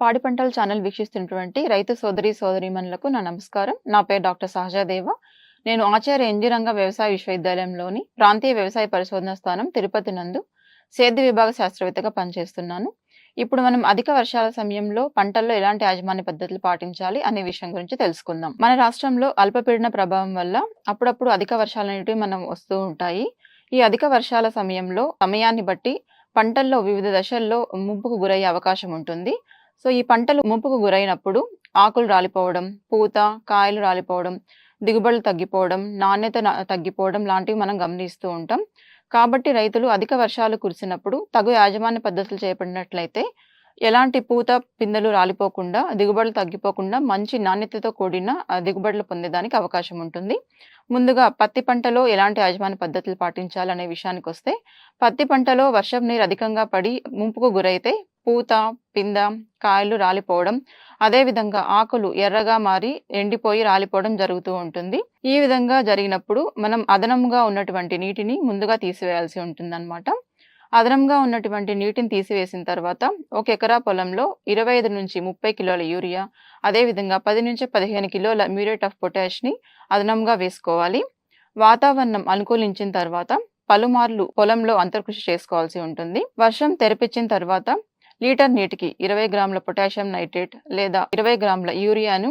పాడి పంటల ఛానల్ వీక్షిస్తున్నటువంటి రైతు సోదరి సోదరిమణులకు నా నమస్కారం. నా పేరు డాక్టర్ సహజాదేవ. నేను ఆచార్య ఎంజిరంగ వ్యవసాయ విశ్వవిద్యాలయంలోని ప్రాంతీయ వ్యవసాయ పరిశోధన స్థానం తిరుపతి నందు సేద్య విభాగ శాస్త్రవేత్తగా పనిచేస్తున్నాను. ఇప్పుడు మనం అధిక వర్షాల సమయంలో పంటల్లో ఎలాంటి యాజమాన్య పద్ధతులు పాటించాలి అనే విషయం గురించి తెలుసుకుందాం. మన రాష్ట్రంలో అల్పపీడన ప్రభావం వల్ల అప్పుడప్పుడు అధిక వర్షాలు అనేటివి మనం వస్తూ ఉంటాయి. ఈ అధిక వర్షాల సమయంలో సమయాన్ని బట్టి పంటల్లో వివిధ దశల్లో ముంపుకు గురయ్యే అవకాశం ఉంటుంది. సో ఈ పంటలు ముంపుకు గురైనప్పుడు ఆకులు రాలిపోవడం పూత కాయలు రాలిపోవడం దిగుబడులు తగ్గిపోవడం నాణ్యత తగ్గిపోవడం లాంటివి మనం గమనిస్తూ ఉంటాం. కాబట్టి రైతులు అధిక వర్షాలు కురిసినప్పుడు తగు యాజమాన్య పద్ధతులు చేపట్టినట్లయితే ఎలాంటి పూత పిందెలు రాలిపోకుండా దిగుబడులు తగ్గిపోకుండా మంచి నాణ్యతతో కూడిన దిగుబడులు పొందేదానికి అవకాశం ఉంటుంది. ముందుగా పత్తి పంటలో ఎలాంటి యాజమాన్య పద్ధతులు పాటించాలనే విషయానికి వస్తే పత్తి పంటలో వర్షం నీరు అధికంగా పడి ముంపుకు గురైతే పూత పింద కాయలు రాలిపోవడం అదేవిధంగా ఆకులు ఎర్రగా మారి ఎండిపోయి రాలిపోవడం జరుగుతూ ఉంటుంది. ఈ విధంగా జరిగినప్పుడు మనం అదనంగా ఉన్నటువంటి నీటిని ముందుగా తీసివేయాల్సి ఉంటుందన్నమాట. అదనంగా ఉన్నటువంటి నీటిని తీసివేసిన తర్వాత ఒక ఎకరా పొలంలో ఇరవై ఐదు నుంచి ముప్పై కిలోల యూరియా అదేవిధంగా పది నుంచి పదిహేను కిలోల మ్యూరేట్ ఆఫ్ పొటాష్ని అదనంగా వేసుకోవాలి. వాతావరణం అనుకూలించిన తర్వాత పలుమార్లు పొలంలో అంతర్కృషి చేసుకోవాల్సి ఉంటుంది. వర్షం తెరపించిన తర్వాత లీటర్ నీటికి ఇరవై గ్రాముల పొటాషియం నైట్రేట్ లేదా ఇరవై గ్రాముల యూరియాను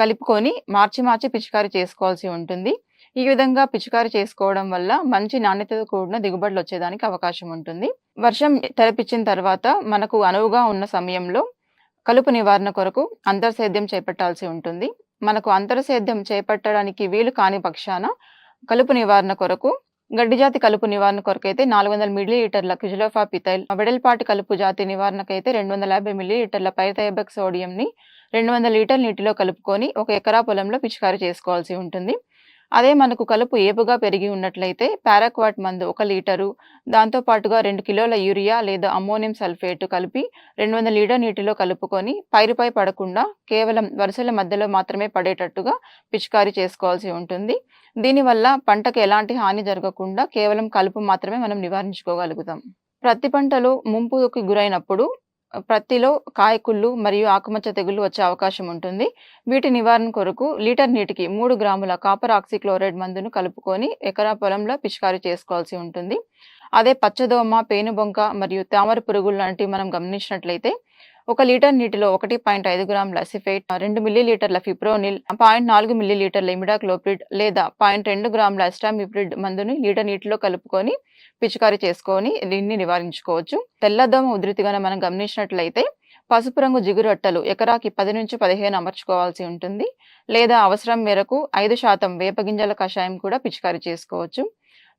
కలుపుకొని మార్చి మార్చి పిచికారీ చేసుకోవాల్సి ఉంటుంది. ఈ విధంగా పిచికారి చేసుకోవడం వల్ల మంచి నాణ్యతతో కూడిన దిగుబడులు వచ్చేదానికి అవకాశం ఉంటుంది. వర్షం తెరపించిన తర్వాత మనకు అనువుగా ఉన్న సమయంలో కలుపు నివారణ కొరకు అంతర్సేద్యం చేపట్టాల్సి ఉంటుంది. మనకు అంతర్సేద్యం చేపట్టడానికి వీలు కాని పక్షాన కలుపు నివారణ కొరకు గడ్డి జాతి కలుపు నివారణ కొరకు అయితే నాలుగు వందల మిల్లీ లీటర్ల క్యుజిలోఫా పితైల్ వెడల్పాటి కలుపు జాతి నివారణకైతే రెండు వందల యాభై మిల్లీ లీటర్ల పైథైబెక్ సోడియంని రెండు వందల లీటర్ నీటిలో కలుపుకొని ఒక ఎకరా పొలంలో పిచికారీ చేసుకోవాల్సి ఉంటుంది. అదే మనకు కలుపు ఏపుగా పెరిగి ఉన్నట్లయితే పారాక్వాట్ మందు ఒక లీటరు దాంతో పాటుగా రెండు కిలోల యూరియా లేదా అమ్మోనియం సల్ఫేట్ కలిపి రెండు వందల లీటర్ నీటిలో కలుపుకొని పైరుపై పడకుండా కేవలం వరుసల మధ్యలో మాత్రమే పడేటట్టుగా పిచికారీ చేసుకోవాల్సి ఉంటుంది. దీనివల్ల పంటకు ఎలాంటి హాని జరగకుండా కేవలం కలుపు మాత్రమే మనం నివారించుకోగలుగుతాం. ప్రతి పంటలో ముంపుకి గురైనప్పుడు ప్రత్తిలో కాయకుళ్ళు మరియు ఆకుమచ్చ తెగులు వచ్చే అవకాశం ఉంటుంది. వీటి నివారణ కొరకు లీటర్ నీటికి మూడు గ్రాముల కాపర్ ఆక్సిక్లోరైడ్ మందును కలుపుకొని ఎకరా పొలంలో పిచికారీ చేసుకోవాల్సి ఉంటుంది. అదే పచ్చదోమ పేనుబొంక మరియు తామర పురుగులు లాంటివి మనం గమనించినట్లయితే ఒక లీటర్ నీటిలో ఒకటి పాయింట్ ఐదు గ్రాముల సిఫేట్ రెండు మిల్లీ లీటర్ల ఫిప్రోనిల్ పాయింట్ నాలుగు మిల్లీ లీటర్ల ఇమిడాక్లోప్రిడ్ లేదా పాయింట్ రెండు గ్రాముల అస్టామిప్రిడ్ మందుని లీటర్ నీటిలో కలుపుకొని పిచికారీ చేసుకొని దీన్ని నివారించుకోవచ్చు. తెల్లదోమ ఉధృతిగా మనం గమనించినట్లయితే పసుపు రంగు జిగురొట్టలు ఎకరాకి పది నుంచి పదిహేను అమర్చుకోవాల్సి ఉంటుంది. లేదా అవసరం మేరకు ఐదు శాతం వేపగింజల కషాయం కూడా పిచికారీ చేసుకోవచ్చు.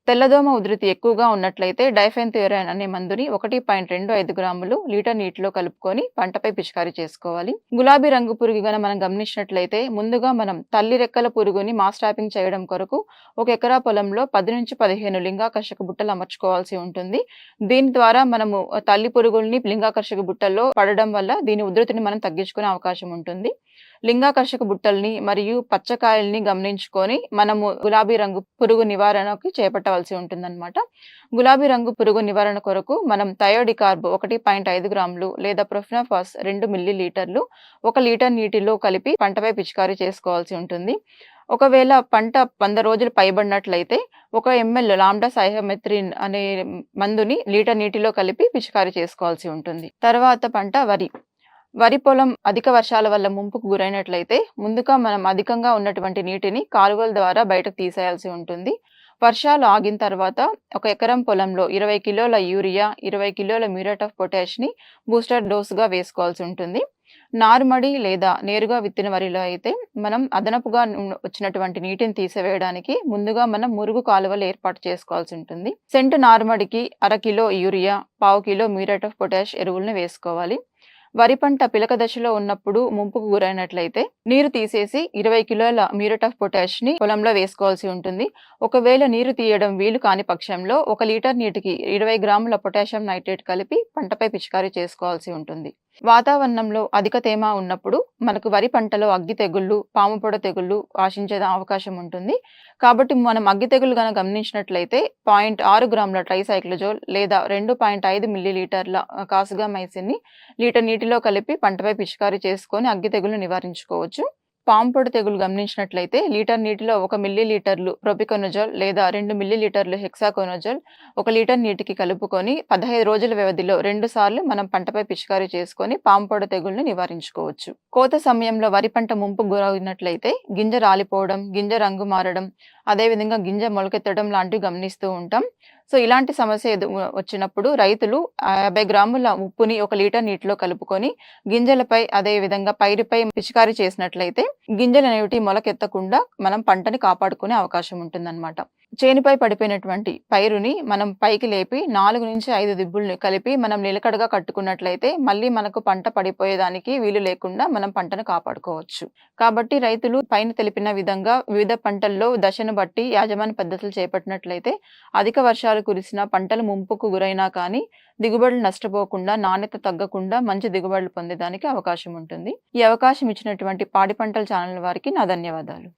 తెల్లదోమ ఉధృతి ఎక్కువగా ఉన్నట్లయితే డైఫెన్థియోరైన్ అనే మందుని ఒకటి పాయింట్ రెండు ఐదు గ్రాములు లీటర్ నీటిలో కలుపుకొని పంటపై పిచికారీ చేసుకోవాలి. గులాబీ రంగు పురుగు గన మనం గమనించినట్లయితే ముందుగా మనం తల్లి రెక్కల పురుగుని మాస్టాపింగ్ చేయడం కొరకు ఒక ఎకరా పొలంలో పది నుంచి పదిహేను లింగాకర్షక బుట్టలు అమర్చుకోవాల్సి ఉంటుంది. దీని ద్వారా మనము తల్లి పురుగుల్ని లింగాకర్షక బుట్టల్లో పడడం వల్ల దీని ఉధృతిని మనం తగ్గించుకునే అవకాశం ఉంటుంది. లింగాకర్షక బుట్టల్ని మరియు పచ్చకాయల్ని గమనించుకొని మనము గులాబీ రంగు పురుగు నివారణకి చేపట్టవలసి ఉంటుందన్నమాట. గులాబీ రంగు పురుగు నివారణ కొరకు మనం థయోడికార్బ్ ఒకటి పాయింట్ ఐదు గ్రాములు లేదా ప్రొఫినాఫాస్ రెండు మిల్లీ లీటర్లు ఒక లీటర్ నీటిలో కలిపి పంటపై పిచికారీ చేసుకోవాల్సి ఉంటుంది. ఒకవేళ పంట వంద రోజులు పైబడినట్లయితే ఒక ఎంఎల్ లాంబ్డా సైహమెత్రిన్ అనే మందుని లీటర్ నీటిలో కలిపి పిచికారీ చేసుకోవాల్సి ఉంటుంది. తర్వాత పంట వరి. వరి పొలం అధిక వర్షాల వల్ల ముంపుకు గురైనట్లయితే ముందుగా మనం అధికంగా ఉన్నటువంటి నీటిని కాలువల ద్వారా బయటకు తీసేయాల్సి ఉంటుంది. వర్షాలు ఆగిన తర్వాత ఒక ఎకరం పొలంలో ఇరవై కిలోల యూరియా ఇరవై కిలోల మ్యూరేట్ ఆఫ్ పొటాష్ని బూస్టర్ డోసుగా వేసుకోవాల్సి ఉంటుంది. నారుమడి లేదా నేరుగా విత్తిన వరిలో అయితే మనం అదనపుగా వచ్చినటువంటి నీటిని తీసివేయడానికి ముందుగా మనం మురుగు కాలువలు ఏర్పాటు చేసుకోవాల్సి ఉంటుంది. సెంటు నారుమడికి అర కిలో యూరియా పావు కిలో మ్యూరేట్ ఆఫ్ పొటాష్ ఎరువులను వేసుకోవాలి. వరి పంట పిలక దశలో ఉన్నప్పుడు ముంపుకు గురైనట్లయితే నీరు తీసేసి ఇరవై కిలోల మ్యూరేట్ ఆఫ్ పొటాష్ని పొలంలో వేసుకోవాల్సి ఉంటుంది. ఒకవేళ నీరు తీయడం వీలు కాని పక్షంలో ఒక లీటర్ నీటికి ఇరవై గ్రాముల పొటాషియం నైట్రేట్ కలిపి పంటపై పిచికారీ చేసుకోవాల్సి ఉంటుంది. వాతావరణంలో అధిక తేమ ఉన్నప్పుడు మనకు వరి పంటలో అగ్గి తెగుళ్ళు, పాముపొడ తెగుళ్ళు ఆశించే అవకాశం ఉంటుంది. కాబట్టి మనం అగ్గి తెగులు గనక గమనించినట్లయితే 0.6 గ్రాముల ట్రైసైక్లజోల్ లేదా 2.5 మిల్లీలీటర్ల కాసుగా మైసిన్ని లీటర్ నీటిలో కలిపి పంటపై పిచికారీ చేసుకొని అగ్గి తెగులు నివారించుకోవచ్చు. పాంపుడు తెగులు గమనించినట్లయితే లీటర్ నీటిలో ఒక మిల్లీ లీటర్లు ప్రొపికొనజోల్ లేదా రెండు మిల్లీ లీటర్లు హెక్సాకొనజోల్ ఒక లీటర్ నీటికి కలుపుకొని 15 రోజుల వ్యవధిలో రెండు సార్లు మనం పంటపై పిచికారీ చేసుకొని పాంపుడు తెగుల్ని నివారించుకోవచ్చు. కోత సమయంలో వరి పంట ముంపు గురైనట్లయితే గింజ రాలిపోవడం, గింజ రంగు మారడం, అదేవిధంగా గింజ మొలకెత్తడం లాంటివి గమనిస్తూ ఉంటాం. సో, ఇలాంటి సమస్య వచ్చినప్పుడు రైతులు యాభై గ్రాముల ఉప్పుని ఒక లీటర్ నీటిలో కలుపుకొని గింజలపై అదేవిధంగా పైరుపై పిచికారీ చేసినట్లయితే గింజలు అనేవి మొలకెత్తకుండా మనం పంటని కాపాడుకునే అవకాశం ఉంటుందన్నమాట. చేనుపై పడిపోయినటువంటి పైరుని మనం పైకి లేపి 4-5 దిబ్బుల్ని కలిపి మనం నిలకడగా కట్టుకున్నట్లయితే మళ్ళీ మనకు పంట పడిపోయేదానికి వీలు లేకుండా మనం పంటను కాపాడుకోవచ్చు. కాబట్టి రైతులు పైన తెలిపిన విధంగా వివిధ పంటల్లో దశను బట్టి యాజమాన్య పద్ధతులు చేపట్టినట్లయితే అధిక వర్షాలు కురిసిన పంటలు ముంపుకు గురైనా కానీ దిగుబడులు నష్టపోకుండా, నాణ్యత తగ్గకుండా మంచి దిగుబడులు పొందేదానికి అవకాశం ఉంటుంది. ఈ అవకాశం ఇచ్చినటువంటి పాడి పంటల ఛానల్ వారికి నా ధన్యవాదాలు.